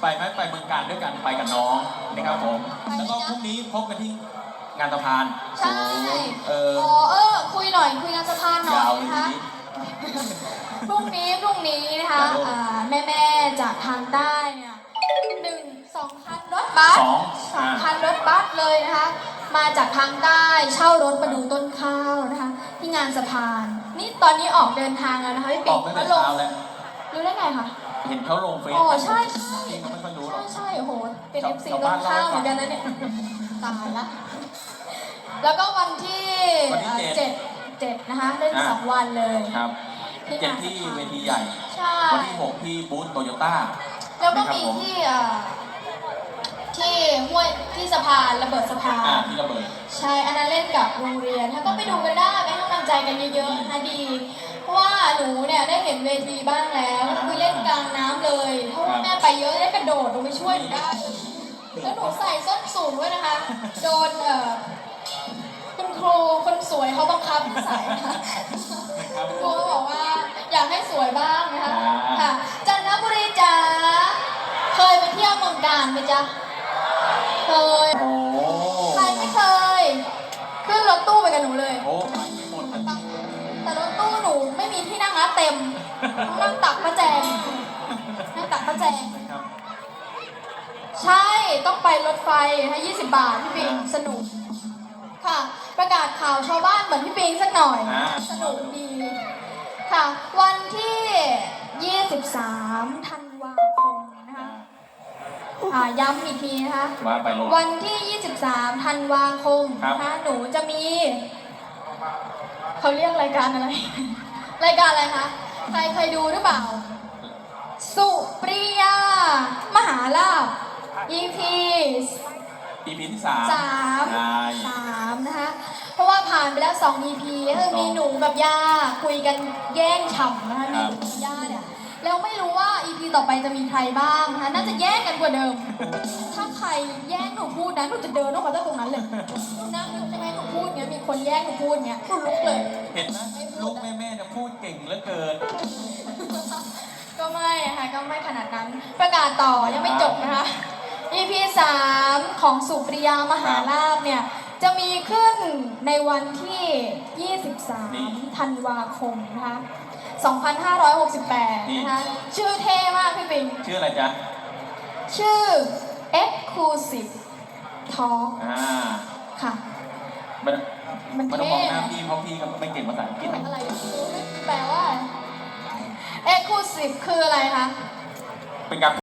ไปไหมไปเมืองการด้วยกันไปกับน้องนะครับผมไปนะแล้วก็พรุ่งนี้พบกันที่งานสะพานใช่เอออ๋อเออ คุยหน่อยคุยงานสะพานหน่อยยาวเลยนะทีคะนี้ พรุ่งนี้พรุ่งนี้นะคะครับผม อ่าแม่แม่ๆจากทางใต้เนี่ยหนึ่งสองคันรถบัสสองสองอ่าคันรถบัสเลยนะคะมาจากทางใต้เช่ารถมาดูต้นข้าวนะคะ ที่งานสะพาน นี่ตอนนี้ออกเดินทางแล้วนะคะพี่อปิ๊อกกตั้งแต่ลงเช้าแล้วรู้ได้ไงคะ เห็นเขาลงเฟซโอ้ใช่ใช่จริงๆก็ไม่ค่อยรู้หรใช่อก ใช่โอ้โหเป็นชาว FC ชาวต้บ้านนข้าวเล่าให้เหมือนกันนะเนี่ยตายละแล้วก็วันที่วันที่เอ่อเจ็เจ็ดดเจ็ดนะคะเล่นอ่าสองวันเลยครับที่เจ็ดงานที่สะพานเวทีใหญ่ ใช่ วันที่หกที่บูธโตโยต้า แล้วก็นะครับมีผมที่เอ่อที่ห้วยที่สะพานระเบิดสะพาอ่านที่ระเบิด ใช่อันนั้นเล่นกับโรงเรียนถ้าก็ไปดูกันได้ไปให้กำลังใจกันเยอะๆนะคะดีเพ ราะว่าหนูเนี่ยได้เห็นเวทีบ้างแล้วคือเล่นกลางน้ำเลยเพราะว่าแม่ไปเยอะได้กระโดดลงไปช่วยหนูได้ แล้วหนูใส่ส้นสูงด้วยนะคะ โดนเอ่อคุณครูคนสวยเขาบังคับให้ใส่นะคะคุณครูก็บอกว่าอยากให้สวยบ้างนะคะอ่าค่ะ จันทบุรีจ๋าเคยไปเที่ยวเมืองการไหมจ๊ะเคย โอ้ใครไม่เคย ขึ้นรถตู้ไปกับหนูเลย โอ้ไมต้องนั่งตักพระแจงนั่งตักพระแจงครับใช่ต้องไปรถไฟให้ 20 บาทพี่ปิงสนุก ค่ะ ประกาศข่าวชาวบ้านเหมือนพี่ปิงสักหน่อย อ่า สนุกดีค่ะ วันที่ 23ธันวาคมนะคะอ่าย้ำอีกทีนะคะ ว่าไปลง วันที่ 23 ธันวาคมครับ นะคะ หนูจะมี เขาเรียกรายการอะไร รายการอะไรคะ ใครเคยดูหรือเปล่า สุปริยา มหาลาภ EP ปีพีที่สามสามใช่สามนะคะ เพราะว่าผ่านไปแล้ว2 EP ก็คือมีหนูกับย่าคุยกันแย่งฉ่ำนะคะมีหนูกับย่าเนี่ยแล้วไม่รู้ว่า EP ต่อไปจะมีใครบ้างนะคะน่าจะแย่งกันกว่าเดิม ถ้าใครแย่งหนูพูดนะหนูจะเดินออกมาจากตรงนั้นเลยนั่งนึกใช่ไหมหนูพูดเงี้ยมีคนแย่งหนูพูดเงี้ยหนูลุกเลย เห็นไหมลูกแม่แม่ๆ เนี่ยพูดเก่งเหลือเกิน ก็ไม่นะคะก็ไม่ขนาดนั้น ประกาศต่อยังไม่จบนะคะ EP 3ของสุปริยามหาลาภเนี่ย จะมีขึ้นในวันที่นี่23 ธันวาคมนะคะ 2568 นะคะ ชื่อเท่มากพี่ปิง ชื่ออะไรจ๊ะ ชื่อ Exclusive Talk อ่าค่ะมันมันมันต้องมองเท่หน้าพี่เพราะพี่ก็ไม่เก่งภาษาอังกฤษอะไร สิบคืออะไรคะ เป็นการ